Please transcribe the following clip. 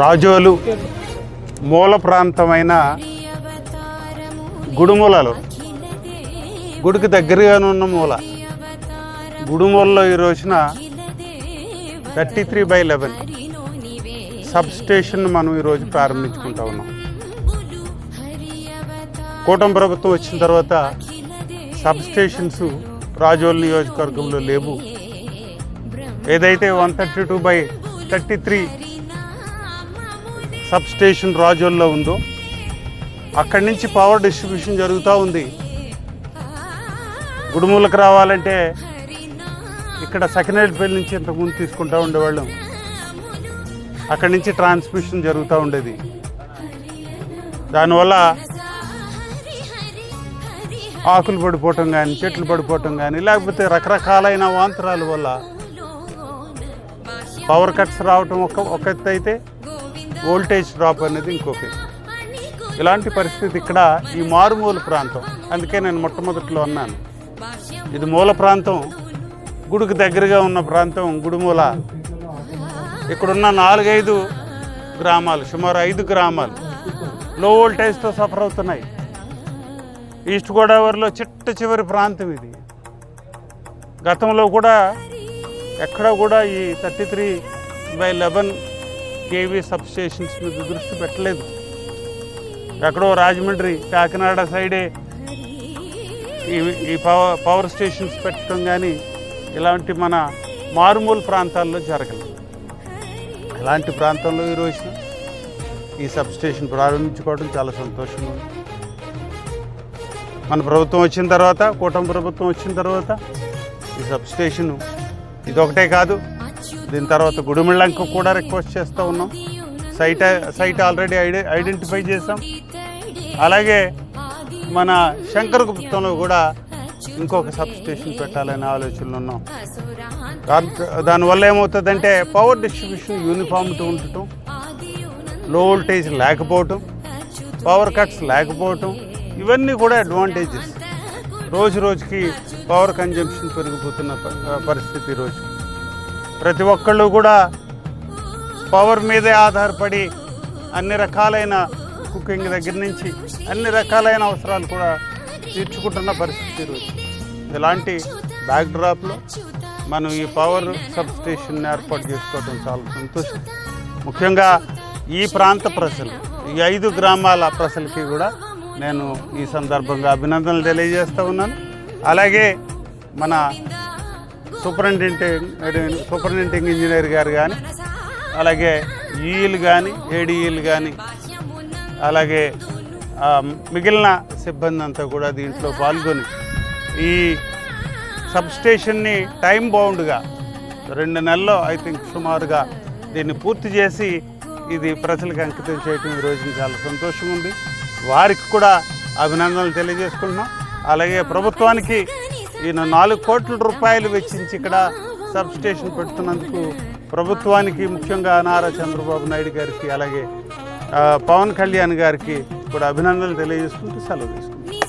రాజోలు మూల ప్రాంతమైన గుడుమూలలో. గుడికి దగ్గరగానే ఉన్న మూల. గుడుమూలలో ఈ రోజున thirty three by eleven sub station మనం ఈరోజు ప్రారంభించుకుంటా ఉన్నాం. కూటమి ప్రభుత్వం వచ్చిన తర్వాత సబ్ స్టేషన్స్ రాజోల్ నియోజకవర్గంలో లేవు. ఏదైతే one thirty two by thirty three sub station రాజోల్లో ఉందో అక్కడి నుంచి పవర్ డిస్ట్రిబ్యూషన్ జరుగుతూ ఉంది. గుడుమూలకు రావాలంటే ఇక్కడ సకినేటిపల్లి నుంచి ఇంతకుముందు తీసుకుంటూ ఉండేవాళ్ళం. అక్కడి నుంచి ట్రాన్స్మిషన్ జరుగుతూ ఉండేది. దానివల్ల ఆకులు పడిపోవటం కానీ చెట్లు పడిపోవటం కానీ లేకపోతే రకరకాలైన వాంతరాల వల్ల పవర్ కట్స్ రావటం ఒక ఒక ఎత్తు అయితే వోల్టేజ్ డ్రాప్ అనేది ఇంకొక ఇలాంటి పరిస్థితి ఇక్కడ ఈ మారుమూల ప్రాంతం. అందుకే నేను మొట్టమొదట్లో అన్నాను. ఇది మూల ప్రాంతం. గుడికి దగ్గరగా ఉన్న ప్రాంతం గుడిమూల. ఇక్కడున్న నాలుగైదు గ్రామాలు సుమారు ఐదు గ్రామాలు లో వోల్టేజ్తో సఫర్ అవుతున్నాయి. ఈస్ట్ గోదావరిలో చిట్ట చివరి ప్రాంతం ఇది. గతంలో కూడా ఎక్కడ కూడా ఈ thirty three by eleven KV substations మీద దృష్టి పెట్టలేదు. ఎక్కడో రాజమండ్రి కాకినాడ సైడే ఈ ఈ పవర్ పవర్ స్టేషన్స్ పెట్టడం కానీ ఇలాంటి మన మారుమూల ప్రాంతాల్లో జరగలేదు. ఇలాంటి ప్రాంతంలో ఈ ఈ సబ్స్టేషన్ ప్రారంభించుకోవడం చాలా సంతోషంగా ఉంది మన ప్రభుత్వం వచ్చిన తర్వాత కూటమి ప్రభుత్వం వచ్చిన తర్వాత ఈ సబ్స్టేషను ఇదొకటే కాదు దీని తర్వాత గుడిమిళ్ళంకు కూడా రిక్వెస్ట్ చేస్తూ ఉన్నాం. Site site already ID identify చేసాం అలాగే మన శంకరగుప్తంలో కూడా ఇంకొక సబ్ స్టేషన్ పెట్టాలనే ఆలోచనలు ఉన్నాం. దానివల్ల ఏమవుతుందంటే పవర్ డిస్ట్రిబ్యూషన్ యూనిఫామ్తో ఉండటం లో వోల్టేజ్ లేకపోవటం పవర్ కట్స్ లేకపోవటం ఇవన్నీ కూడా అడ్వాంటేజెస్ రోజు రోజుకి పవర్ కన్జంప్షన్ పెరిగిపోతున్న పరిస్థితి రోజు ప్రతి ఒక్కళ్ళు కూడా పవర్ మీదే ఆధారపడి అన్ని రకాలైన కుకింగ్ దగ్గర నుంచి అన్ని రకాలైన అవసరాలు కూడా తీర్చుకుంటున్న పరిస్థితి ఈరోజు. ఇలాంటి బ్యాక్డ్రాప్లో మనం ఈ పవర్ సబ్స్టేషన్ ఏర్పాటు చేసుకోవడం చాలా సంతోషం. ముఖ్యంగా ఈ ప్రాంత ప్రజలు ఈ ఐదు గ్రామాల ప్రజలకి కూడా నేను ఈ సందర్భంగా అభినందనలు తెలియజేస్తూ ఉన్నాను. అలాగే మన సూపరింటెండెంట్ సూపరింటెండెంట్ ఇంజనీర్ గారు కానీ అలాగే ఈఈలు కానీ ఏడీఈలు కానీ అలాగే మిగిలిన సిబ్బంది అంతా కూడా దీంట్లో పాల్గొని ఈ సబ్ స్టేషన్ని టైం బౌండ్గా రెండు నెలల్లో ఐ థింక్ సుమారుగా దీన్ని పూర్తి చేసి ఇది ప్రజలకు అంకితం చేయడం ఈ రోజున చాలా సంతోషంగా ఉంది. వారికి కూడా అభినందనలు తెలియజేసుకుంటున్నాం. అలాగే ప్రభుత్వానికి ఈయన నాలుగు కోట్ల రూపాయలు వెచ్చించి ఇక్కడ సబ్ స్టేషన్ పెడుతున్నందుకు ప్రభుత్వానికి ముఖ్యంగా నారా చంద్రబాబు నాయుడు గారికి అలాగే పవన్ కళ్యాణ్ గారికి కూడా అభినందనలు తెలియజేసుకుంటూ సెలవు తీసుకుంటాం